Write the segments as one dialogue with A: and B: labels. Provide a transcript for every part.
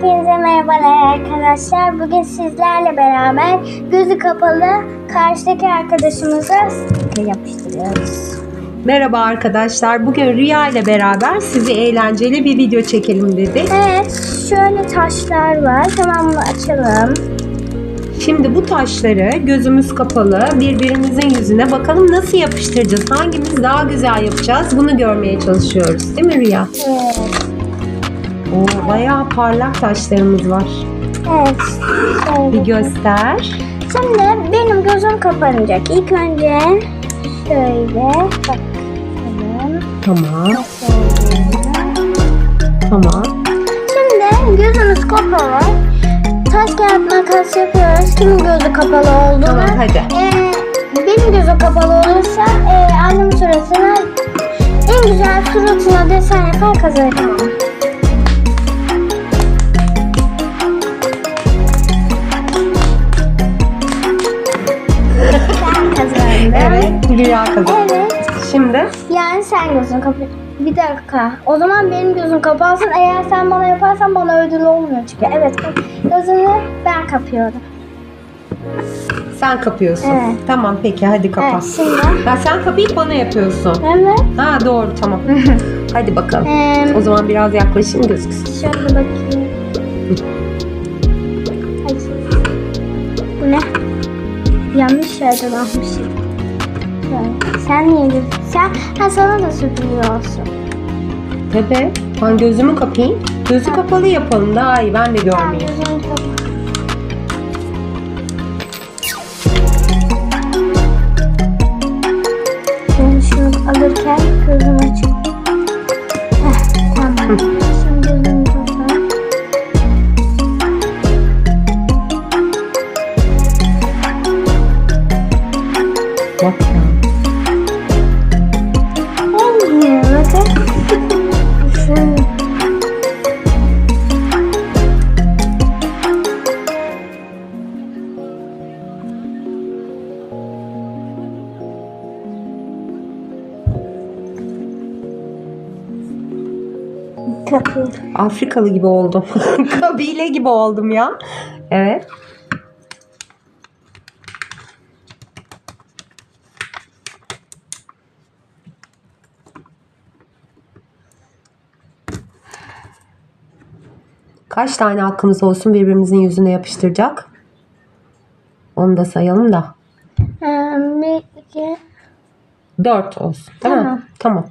A: Hepinize merhabalar arkadaşlar. Bugün sizlerle beraber gözü kapalı karşıdaki arkadaşımıza sticker yapıştırıyoruz.
B: Merhaba arkadaşlar. Bugün Rüya ile beraber sizi eğlenceli bir video çekelim dedik.
A: Evet, şöyle taşlar var. Tamam mı? Açalım.
B: Şimdi bu taşları gözümüz kapalı birbirimizin yüzüne bakalım nasıl yapıştıracağız? Hangimiz daha güzel yapacağız? Bunu görmeye çalışıyoruz. Değil mi Rüya?
A: Evet.
B: Oo, bayağı parlak taşlarımız var.
A: Evet.
B: Bir göster.
A: Şimdi benim gözüm kapanacak. İlk önce şöyle bakalım.
B: Tamam. Tamam.
A: Şimdi gözümüz kapalı. Taş kağıt makas yapıyoruz. Kimin gözü kapalı olduğunu.
B: Tamam hadi.
A: Ee, benim gözüm kapalı olursa e, annem suratına en güzel suratına desen yapar kazanır. Sen kazandın.
B: Evet. Rüya kazandı.
A: Evet.
B: Şimdi
A: Yani sen gözün kapalı. Bir dakika. O zaman benim gözüm kapansın. Eğer sen bana yaparsan bana ödül olmuyor çünkü. Evet. Gözünü ben kapıyorum.
B: sen kapıyorsun.
A: Evet.
B: Tamam peki hadi kapa.
A: Evet. Şimdi.
B: Ya sen kapayıp bana yapıyorsun.
A: Evet.
B: Ha doğru tamam. hadi bakalım.
A: Ee,
B: O zaman biraz yaklaşayım gözüksün.
A: şöyle bakayım. Ay. Bu ne? Yanlış yerden almışım. Sen niye. Sen, ha sana da olsun.
B: Tabii. Ben gözümü kapayım. Gözü kapalı yapalım daha iyi. Ben de görmeyeyim.
A: Ben şunu alırken gözüm açık. Kapı.
B: Afrikalı gibi oldum. Kabile gibi oldum ya. Evet. Kaç tane hakkımız olsun birbirimizin yüzüne yapıştıracak? Onu da sayalım da.
A: Ee, bir, iki,
B: Dört olsun.
A: Tamam.
B: mi? Tamam.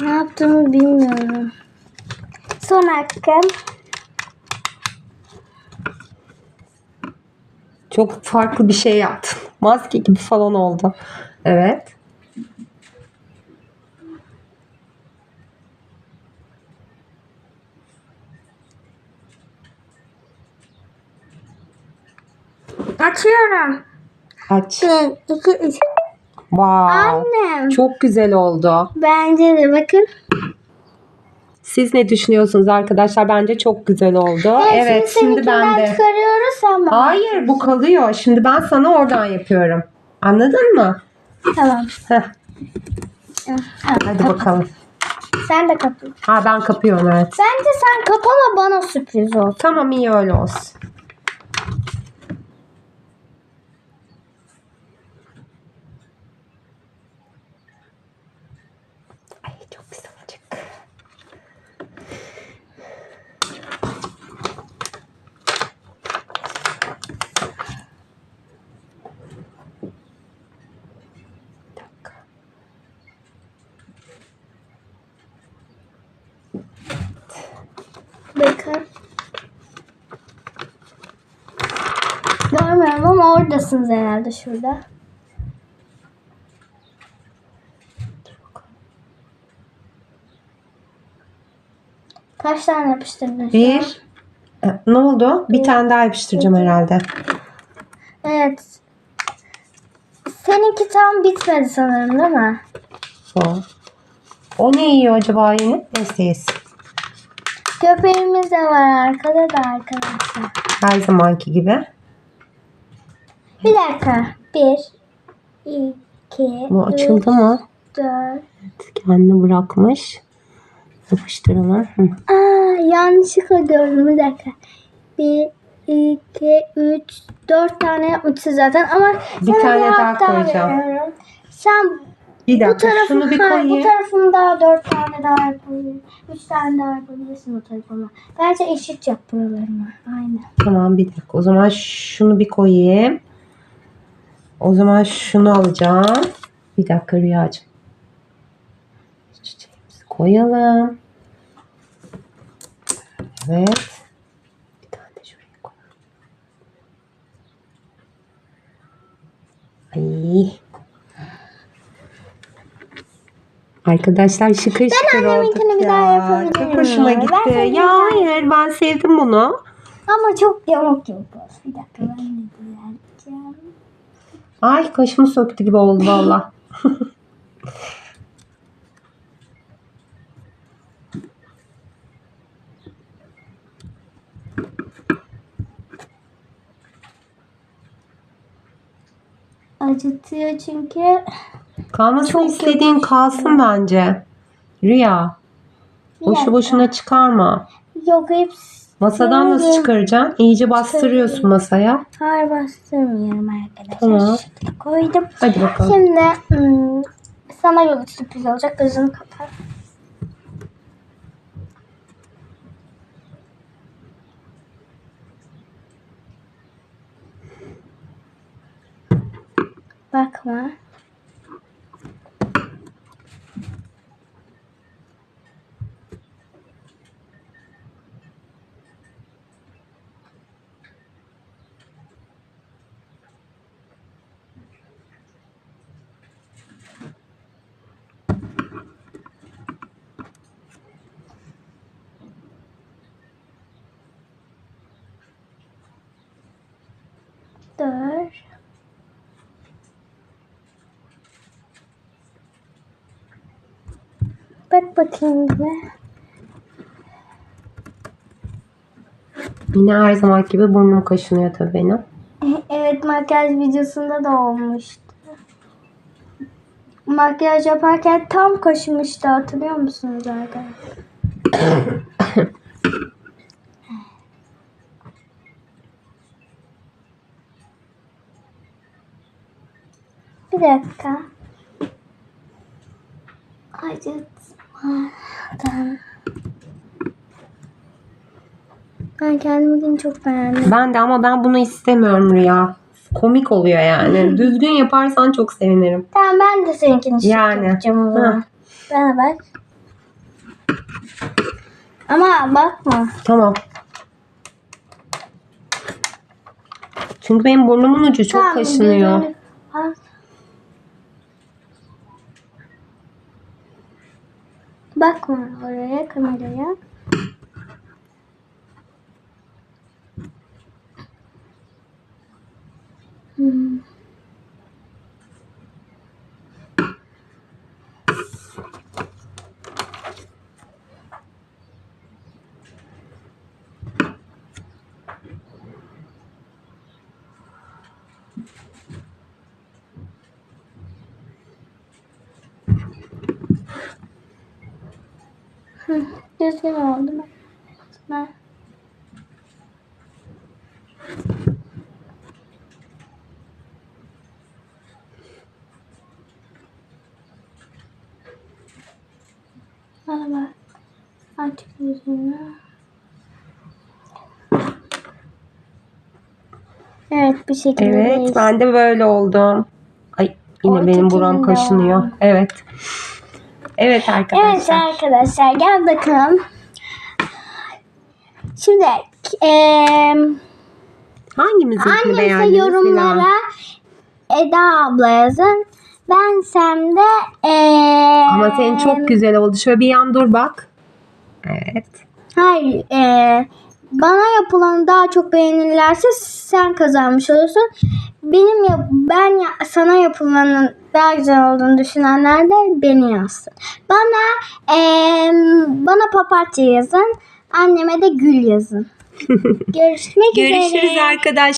A: Ne yaptığımı bilmiyorum. Son hakkım.
B: Çok farklı bir şey yaptın. Maske gibi falan oldu. Evet.
A: Açıyorum.
B: Aç.
A: Bir, iki, üç.
B: Wow.
A: Annem.
B: Çok güzel oldu.
A: Bence de bakın.
B: Siz ne düşünüyorsunuz arkadaşlar? Bence çok güzel oldu. Evet, şimdi ben de.
A: çıkarıyoruz ama.
B: Hayır bu kalıyor. Şimdi ben sana oradan yapıyorum. Anladın mı?
A: Tamam.
B: Heh,
A: Tamam.
B: hadi bakalım.
A: Sen de kapı.
B: Ha ben kapıyorum evet.
A: Bence sen kapama bana sürpriz olsun.
B: Tamam iyi öyle olsun. Ay çok güzel olacak. Bir dakika.
A: Bakın. Görmüyorum ama oradasınız herhalde şurada. Kaç tane yapıştırdın?
B: Bir. E, Ne oldu? Bir tane daha yapıştıracağım herhalde.
A: Evet. Seninki tam bitmedi sanırım değil mi?
B: O. O ne yiyor acaba yine? Neyse yesin.
A: Köpeğimiz de var arkada da arkadaşlar.
B: Her zamanki gibi.
A: Bir dakika. Bir, iki,
B: Bu açıldı
A: üç,
B: mı?
A: dört.
B: Kendini bırakmış. Yapıştıralım. Hı.
A: Aa, yanlışlıkla gördüm bir dakika. Bir, iki, üç, dört tane yapmışsın zaten ama
B: Bir
A: sana
B: tane
A: hak
B: daha koyacağım.
A: veriyorum. Sen
B: Bir
A: bu
B: dakika şunu bir
A: ha, bu
B: koyayım.
A: tarafını daha dört tane daha yapabilirsin. Üç tane daha yapabilirsin o tarafına. Bence eşit yap buralarını. Aynen.
B: Tamam bir dakika. O zaman şunu bir koyayım. O zaman şunu alacağım. Bir dakika Rüyacığım. Çiçeğimizi koyalım. Evet. Bir tane de şuraya koyalım. Ay. Arkadaşlar şıkır şıkır olduk
A: anneminkini bir
B: ya.
A: daha yapabilirim
B: Çok hoşuma
A: ya. Ben
B: gitti.
A: senin
B: Ya hayır ben sevdim bunu.
A: Ama çok yamuk yamuk olsun. Bir dakika ben.
B: Ay kaşımı söktü gibi oldu valla.
A: Acıtıyor çünkü.
B: Kalmasını
A: Çok
B: istediğin kalsın bence. Rüya. Boşu boşuna çıkarma.
A: Yok hepsi.
B: Masadan nasıl çıkaracaksın? İyice bastırıyorsun masaya.
A: Hayır bastırmıyorum arkadaşlar.
B: Tamam.
A: Şöyle koydum.
B: Hadi bakalım.
A: Şimdi hmm, sana bir sürpriz olacak. Gözünü kapat. Bakma. Dur. Bak bakayım bir.
B: Yine her zaman gibi burnum kaşınıyor tabii benim.
A: Evet makyaj videosunda da olmuştu. Makyaj yaparken tam kaşımıştı hatırlıyor musunuz arkadaşlar? Bir dakika. Acıtmadan. Ben kendimi çok beğendim.
B: Ben de ama ben bunu istemiyorum Rüya. Komik oluyor yani. Düzgün yaparsan çok sevinirim.
A: Tamam ben de seninkini
B: Yani.
A: yapacağım o zaman.
B: Hı.
A: Bana bak. Ama bakma.
B: Tamam. Çünkü benim burnumun ucu çok
A: Tamam,
B: kaşınıyor.
A: kapat. Bakma oraya kameraya. Hmm. Düzgün oldu mu? Bana bak. Açık yüzünü. Evet bir şekilde
B: Evet
A: değiş-
B: ben de böyle oldum. Ay yine
A: Orada
B: benim buram kaşınıyor.
A: var?
B: Evet. Evet
A: Evet
B: arkadaşlar.
A: arkadaşlar gel bakalım. Şimdi eee
B: Hangimizinkini beğendiniz?
A: yorumlara? Eda abla yazın. Ben sen de eee
B: Ama senin çok güzel oldu. Şöyle bir yan dur bak. Evet.
A: Hayır eee bana yapılanı daha çok beğenirlerse sen kazanmış olursun. Benim ya, ben ya, sana yapılanın daha güzel olduğunu düşünenler de beni yazsın. Bana eee, bana papatya yazın. Anneme de gül yazın. Görüşmek üzere.
B: Görüşürüz arkadaşlar.